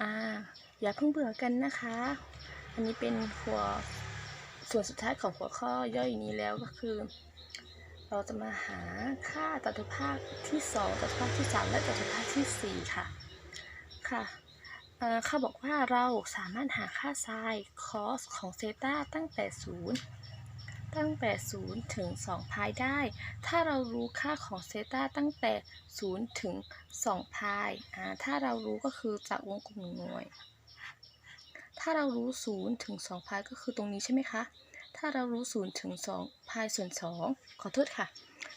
อ่า อย่าเพิ่งเบื่อกันนะคะ อันนี้เป็นหัวส่วนสุดท้ายของหัวข้อย่อยนี้แล้วก็คือ เราจะมาหาค่าจัตุภาคที่2จัตุภาคที่3และจัตุภาคที่4ค่ะ ค่ะเอ่อเขาบอกว่าเราสามารถหาค่าไซน์คอสของเซตาตั้งแต่0 ตั้งแต่ 0 ถึง 2 พายได้ ถ้าเรารู้ค่าของเซต้าตั้งแต่ 0 ถึง 2 พายอ่าถ้าเรารู้ก็คือจากวงกลมหน่วย ถ้าเรารู้ 0 ถึง 2 พายก็คือตรงนี้ใช่ไหมคะ ถ้าเรารู้ 0 ถึง 2 พายส่วน 2 ขอโทษค่ะ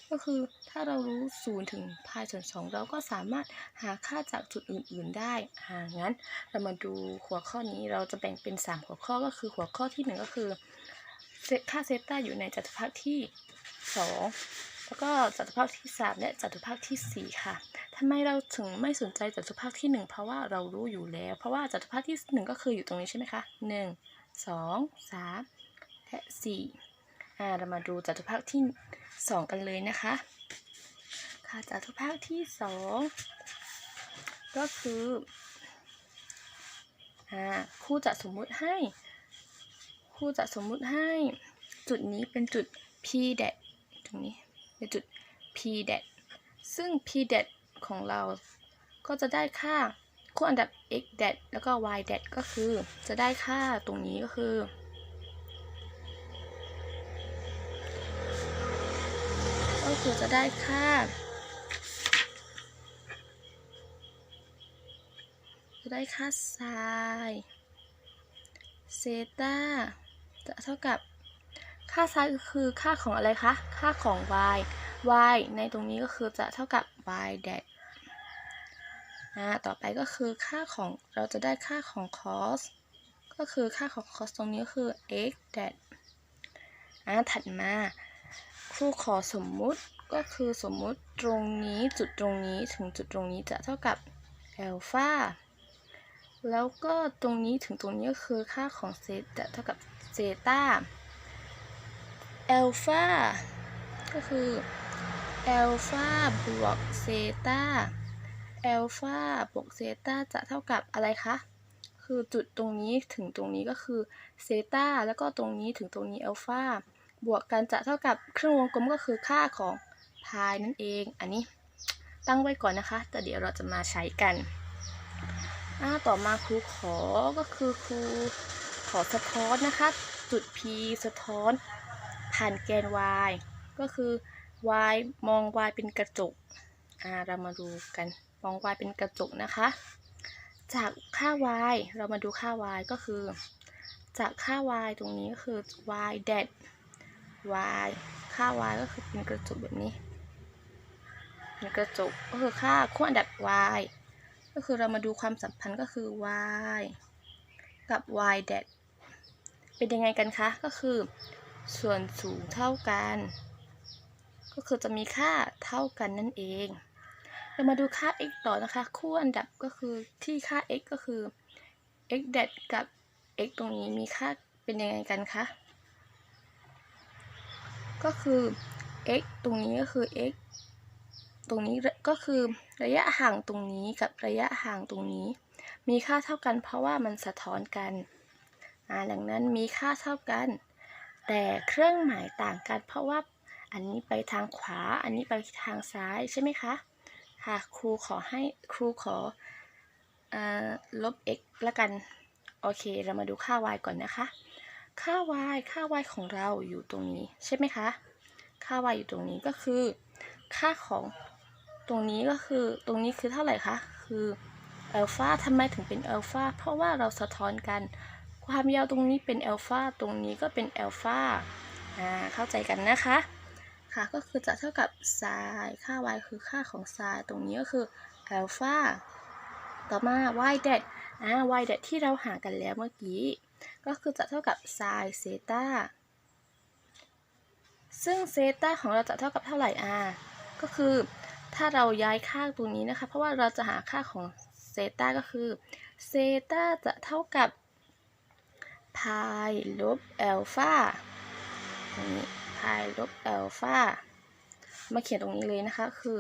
ก็คือถ้าเรารู้ 0 ถึงพายส่วน 2 เราก็สามารถหาค่าจากจุดอื่น ๆ ได้อ่างั้น เรามาดูหัวข้อนี้เราจะแบ่งเป็น 3 หัวข้อก็คือหัวข้อที่ 1 ก็คือ ค่าเซต้าอยู่ในจัตุภาคที่ 2 แล้วก็จัตุภาคที่ 3 และจัตุภาคทีสี่4 ค่ะทำไมเราถึงไม่สนใจจัตุภาคที่ 1 เพราะว่าเรารู้อยู่แล้ว เพราะว่าจัตุภาคที่ 1 ก็คืออยู่ตรงนี้ใช่ไหมคะ 1 2 3 และ 4 อ่า เรามาดูจัตุภาคที่ 2 กันเลยนะคะ ค่ะจัตุภาคที่ 2 ก็คืออ่าครูจะสมมุติให้ รูจะสมมุติให้จุดนี้เป็นจุด p d a t ตรงนี้เป็นจุด p d a t ซึ่ง p d a t ของเราก็จะได้ค่าคู่อันดับ x d a t แล้วก็ y d a t ก็คือจะได้ค่าตรงนี้ก็คือก็คือจะได้ค่า จะได้ค่าไซน์เซตา จะเท่ากับค่าไซน์ก็คือค่าของอะไรคะ ค่าของ y y ในตรงนี้ก็คือจะเท่ากับ y dat อ่าต่อไปก็คือค่าของเราจะได้ค่าของ cos ก็คือค่าของ cos ตรงนี้ก็คือ x dat อ่าถัดมาครูขอสมมุติก็คือสมมุติตรงนี้จุดตรงนี้ถึงจุดตรงนี้จะเท่ากับอัลฟาแล้วก็ตรงนี้ถึงตรงนี้ก็คือค่าของเซตจะเท่ากับ เซตาอัลฟาก็คืออัลฟาบวกเซตาอัลฟาบวกเซตาจะเท่ากับอะไรคะ คือจุดตรงนี้ถึงตรงนี้ก็คือเซตาแล้วก็ตรงนี้ถึงตรงนี้อัลฟาบวกกันจะเท่ากับเครื่องวงกลมก็คือค่าของพายนั่นเอง อันนี้ตั้งไว้ก่อนนะคะ แต่เดี๋ยวเราจะมาใช้กัน ต่อมาครูขอก็คือครู ขอสะท้อนนะคะ จุด P สะท้อน ผ่านแกน y ก็คือ y มอง y เป็นกระจกอ่าเรามาดูกันมอง y เป็นกระจกนะคะ จากค่า y เรามาดูค่า y ก็คือ จากค่า y ตรงนี้ก็คือ y dat y ค่า y ก็คือเป็นกระจกแบบนี้เป็นกระจกก็คือค่าคู่อันดับ y ก็คือเรามาดูความสัมพันธ์ก็คือ y กับ y dat เป็นยังไงกันคะ ก็คือ ส่วนสูงเท่ากัน ก็คือจะมีค่าเท่ากันนั่นเอง เรามาดูค่า x ต่อนะคะ คู่อันดับก็คือที่ค่า x ก็คือ x dat กับ x ตรงนี้มีค่าเป็นยังไงกันคะ ก็คือ x ตรงนี้ก็คือ x ตรงนี้ก็คือระยะห่างตรงนี้กับระยะห่างตรงนี้ มีค่าเท่ากันเพราะว่ามันสะท้อนกัน ดังนั้นมีค่าเท่ากัน แต่เครื่องหมายต่างกัน เพราะว่าอันนี้ไปทางขวา อันนี้ไปทางซ้ายใช่ไหมคะ ค่ะ ครูขอให้ครูขออ่อลบ x ละกัน โอเค เรามาดูค่า y ก่อนนะคะ ค่า y ค่า y ของเราอยู่ตรงนี้ใช่ไหมคะ ค่า y อยู่ตรงนี้ก็คือ ค่าของตรงนี้ก็คือ ตรงนี้คือเท่าไหร่คะ คืออัลฟาทำไมถึงเป็นอัลฟาเพราะว่าเราสะท้อนกัน ความยาวตรงนี้เป็นอัลฟาตรงนี้ก็เป็นอัลฟาอ่าเข้าใจกันนะคะ ค่ะก็คือจะเท่ากับไซน์ค่า y คือค่าของไซน์ตรงนี้ก็คืออัลฟาต่อมา y dat อ่า y dat ที่เราหากันแล้วเมื่อกี้ ก็คือจะเท่ากับไซน์เซตาซึ่งเซตาของเราจะเท่ากับเท่าไหร่อ่าก็คือถ้าเราย้ายค่าตรงนี้นะคะ เพราะว่าเราจะหาค่าของเซตาก็คือเซตาจะเท่ากับ พายลบอัลฟาตรงนี้พายลบอัลฟามาเขียนตรงนี้เลยนะคะ คือ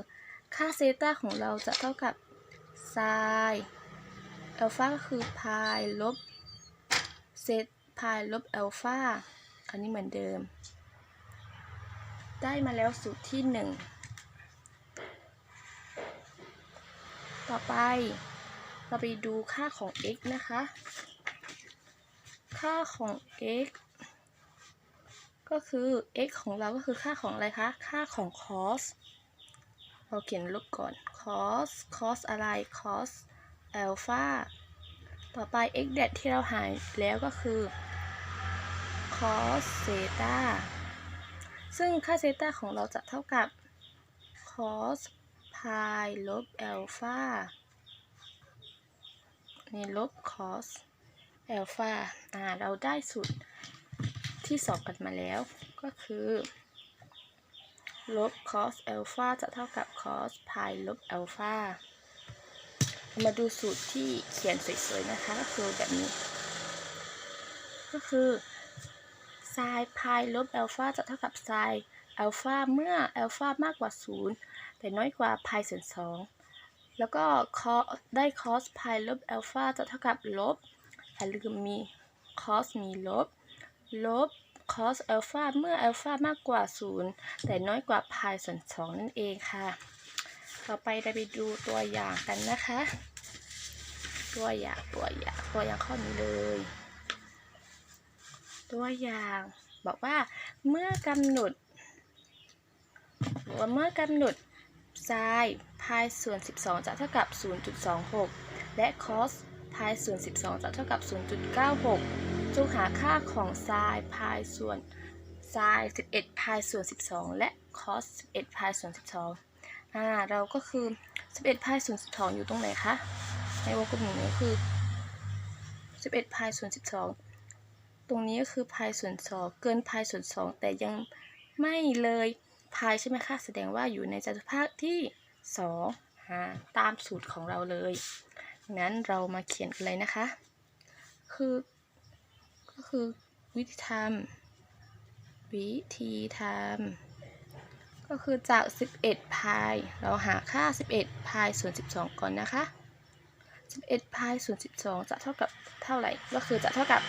ค่าเซต้าของเราจะเท่ากับไซน์อัลฟาก็คือพายลบเซตพายลบอัลฟาอันนี้เหมือนเดิม ได้มาแล้วสูตรที่หนึ่งต่อไปเราไปดูค่าของ x นะคะ ค่าของ x ก็คือ x ของเราก็คือค่าของอะไรคะ ค่าของ cos เราเขียนลบก่อน cos cos อะไร cos alpha ต่อไป x เด็ดที่เราหายแล้วก็คือ cos theta ซึ่งค่า theta ของเราจะเท่ากับ cos pi ลบ alpha นี่ลบ cos alpha อ่าเราได้สูตรที่สองกันมาแล้ว ก็คือลบ cos alpha จะเท่ากับ cos pi ลบ alpha มาดูสูตรที่เขียนสวยๆนะคะก็คือแบบนี้ ก็คือ sin pi ลบ alpha จะเท่ากับ sin alpha เมื่อ alpha มากกว่า 0 แต่น้อยกว่า pi ส่วน2แล้วก็ได้ cos pi ลบ alpha จะเท่ากับลบ อย่าลืมมี cos มีลบ ลบ cos alpha เมื่อ alpha มากกว่า 0 แต่น้อยกว่า pi ส่วน 2 นั่นเองค่ะ ต่อไปเราไปดูตัวอย่างกันนะคะ ตัวอย่างตัวอย่างตัวอย่างข้อนี้เลย ตัวอย่างบอกว่าเมื่อกำหนดว่าเมื่อกำหนด sin พายส่วน 12 จะเท่ากับ 0.26 และ cos พายส่วน 12 จะเท่ากับ 0.96 จงหาค่าของ sin พายส่วน sin 11 พายส่วน 12 และ cos 11 พายส่วน 12อ่าเราก็คือ 11 พายส่วน 12 อยู่ตรงไหนคะ ในวงกลมนี้ก็คือ 11 พายส่วน 12 ตรงนี้ก็คือพายส่วน 2 เกินพายส่วน 2 แต่ยังไม่เลยพายใช่ไหมคะ แสดงว่าอยู่ในจัตุภาคที่2อ่าตามสูตรของเราเลย งั้นเรามาเขียนกันเลยนะคะ คือก็คือวิธีทำวิธีทำก็คือจาก 11พายเราหาค่า 11พายส่วน 12 ก่อนนะคะ 11พายส่วน 12 จะเท่ากับเท่าไหร่ ก็คือจะเท่ากับ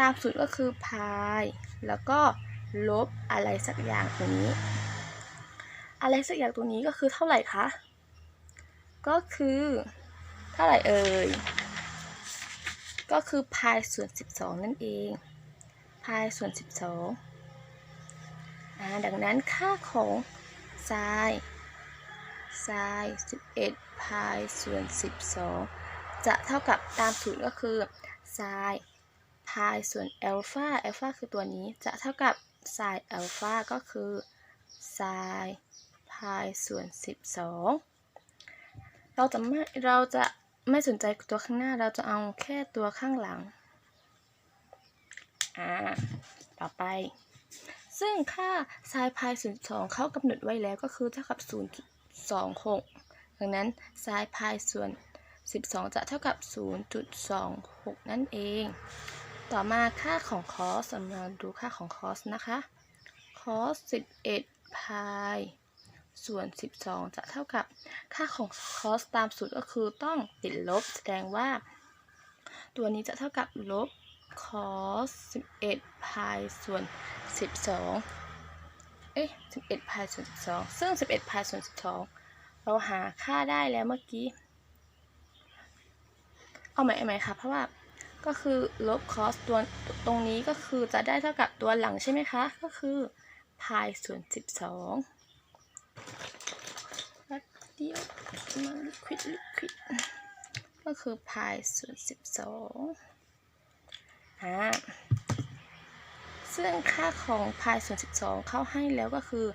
ตามสูตรก็คือพายแล้วก็ลบอะไรสักอย่างตรงนี้ อะไรสักอย่างตรงนี้ก็คือเท่าไหร่คะ ก็คือ เท่าไหร่เอ่ย ก็คือพายส่วน 12 นั่นเอง พายส่วน 12อ่าดังนั้นค่าของไซน์ไซน์11พายส่วน 12 จะเท่ากับตามสูตรก็คือไซน์พายส่วนอัลฟาอัลฟาคือตัวนี้จะเท่ากับไซน์อัลฟาก็คือไซน์พายส่วน 12 เราจะไม่เราจะ ไม่สนใจตัวข้างหน้าเราจะเอาแค่ตัวข้างหลัง อ่า ต่อไป ซึ่งค่าไซน์พายส่วน2เขากำหนดไว้แล้วก็คือเท่ากับ 0.26 ดังนั้นไซน์พายส่วน 12 จะเท่ากับ 0.26 นั่นเอง ต่อมาค่าของคอสมาดูค่าของคอสนะคะคอส11พาย ส่วน 12 จะเท่ากับค่าของคอสตามสูตรก็คือต้องติดลบแสดงว่า ตัวนี้จะเท่ากับลบ cos 11พายส่วน 12 เอ๊ะ 11พายส่วน 12 ซึ่ง 11พายส่วน 12 เราหาค่าได้แล้วเมื่อกี้ เอาใหม่เอาใหม่ค่ะเพราะว่าก็คือลบ cos ตัวตรงนี้ก็คือจะได้เท่ากับตัวหลังใช่ไหมคะ ก็คือพายส่วน 12 ดียวมาลิควิดลิควิดก็คือพายส่วนสิบสอ่าซึ่งค่าของพายส่วนสิบสองเข้าให้แล้วก็คือ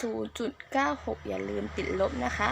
0.96 อย่าลืมติดลบนะคะ